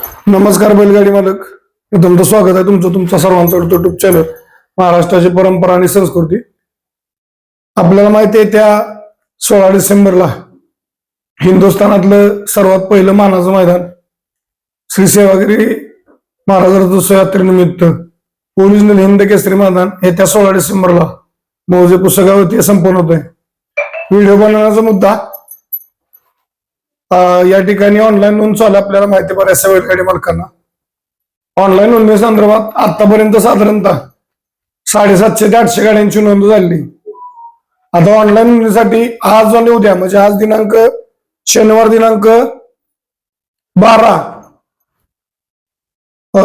नमस्कार बैलगाडी मालक. तुमचं स्वागत आहे तुमचं तुमचा सर्वांचं युट्यूब चॅनल महाराष्ट्राची परंपरा आणि संस्कृती. आपल्याला माहिती आहे त्या सोळा डिसेंबरला हिंदुस्थानातलं सर्वात पहिलं मानाचं मैदान श्री सेवागिरी महाराज रथोत्सव यात्रेनिमित्त ओरिजिनल हिंद केसरी मैदान हे त्या सोळा डिसेंबरला मौजे पुस्तकावरती संपन्न होत आहे व्हिडिओ बनवण्याचा मुद्दा या ठिकाणी ऑनलाईन नोंद चालू आहे, आपल्याला माहिती आहे बऱ्याचशा बैलगाडी मालकांना. ऑनलाईन नोंदणी संदर्भात आतापर्यंत साधारणतः साडेसातशे ते आठशे गाड्यांची नोंद झाली. आता ऑनलाईन नोंदणीसाठी आज आणि उद्या म्हणजे आज दिनांक शनिवार दिनांक बारा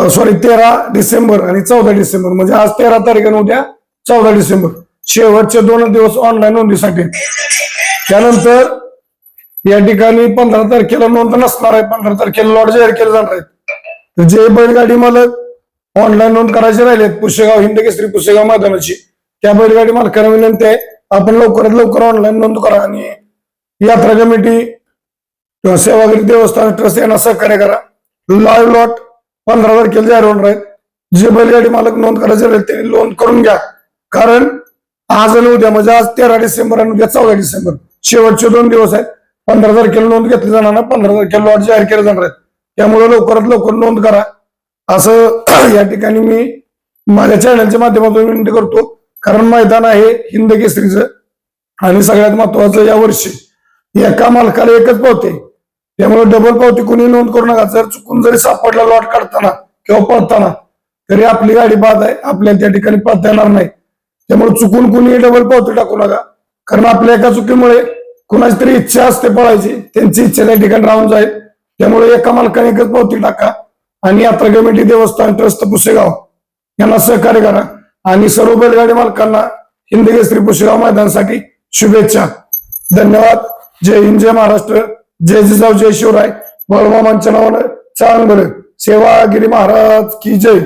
सॉरी तेरा डिसेंबर आणि चौदा डिसेंबर म्हणजे आज तेरा तारीख आणि उद्या चौदा डिसेंबर. शेवटचे दोन दिवस ऑनलाईन नोंदणीसाठी त्यानंतर या ठिकाणी पंधरा तारखेला नोंद नसणार आहे. पंधरा तारखेला लॉट जाहीर केले जाणार आहेत. जे बैलगाडी मालक ऑनलाईन नोंद करायचे राहिलेत पुसेगाव हिंद केसरी पुशेगाव मैदानाची त्या बैलगाडी मालकांना विनंती आहे आपण लवकरात लवकर ऑनलाईन नोंद करा आणि यात्रा कमिटी किंवा सेवागिरी देवस्थान ट्रस्ट यांना सहकार्य करा. लाईव्ह लॉट पंधरा तारखेला जाहीर होणार आहेत. जे बैलगाडी मालक नोंद करायचे राहील त्यांनी नोंद करून घ्या. कारण आज आणि उद्या म्हणजे आज तेरा डिसेंबर आणि उद्या चौदा डिसेंबर शेवटचे दोन दिवस आहेत. पंधरा तारखेला नोंद घेतली जाणार ना पंधरा तारखेला लॉट जाहीर केले जाणार आहेत. त्यामुळे लवकरात लवकर नोंद करा. असं या ठिकाणी मी माझ्या चॅनलच्या माध्यमातून विनंती करतो. कारण मैदान आहे हिंद केसरीचं आणि सगळ्यात महत्वाचं या वर्षी एका मालकाला एकच पावते. त्यामुळे डबल पावती कोणी नोंद करू नका. जर चुकून जरी सापडला लॉट काढताना किंवा पळताना तरी आपली गाडी बाद आहे. आपल्याला त्या ठिकाणी पळता येणार नाही. त्यामुळे चुकून कुणीही डबल पावती टाकू नका. कारण आपल्या एका चुकीमुळे कुणाची तरी इच्छा असते पळायची त्यांची इच्छा त्या ठिकाणी राहून जाईल. त्यामुळे एका मालकाने एकच पावती टाका आणि यात्रा कमिटी देवस्थान ट्रस्ट पुसेगाव यांना सहकार्य करा. आणि सर्व बैलगाडी मालकांना हिंदकेसरी पुसेगाव मैदानासाठी शुभेच्छा. धन्यवाद. जय हिंद जय महाराष्ट्र. जय जिजाऊ जय शिवराय. बळमामांच्या नावानं चांगलं सेवागिरी महाराज की जय.